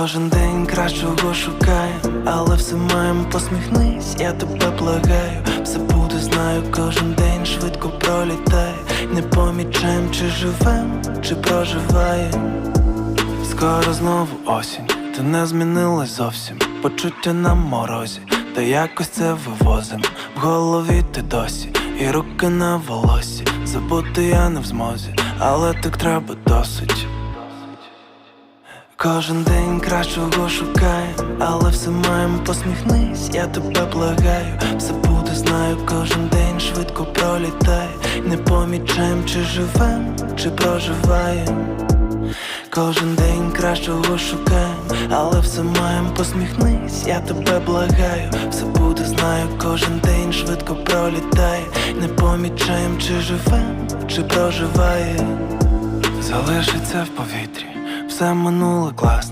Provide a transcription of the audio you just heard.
Кожен день кращого шукаєм, але все маєм посміхнись, я тебе благаю, все буде, знаю, кожен день швидко пролітає, не помічаєм, чи живем, чи проживаєм. Скоро знову осінь, ти не змінилась зовсім, почуття на морозі, та якось це вивозим. В голові ти досі, і руки на волосі. Забути я не в змозі, але так треба досить. Кожен день кращого шукаєм, але все маєм посміхнись, я тебе благаю, все буде, знаю, кожен день швидко пролітає, не помічаєм, чи живем, чи проживаєм. Кожен день кращого шукаєм, але все маєм посміхнись, я тебе благаю, все буде, знаю, кожен день швидко пролітає, не помічаєм, чи живем, чи проживаєм. Залишиться в повітрі, все минуле класно.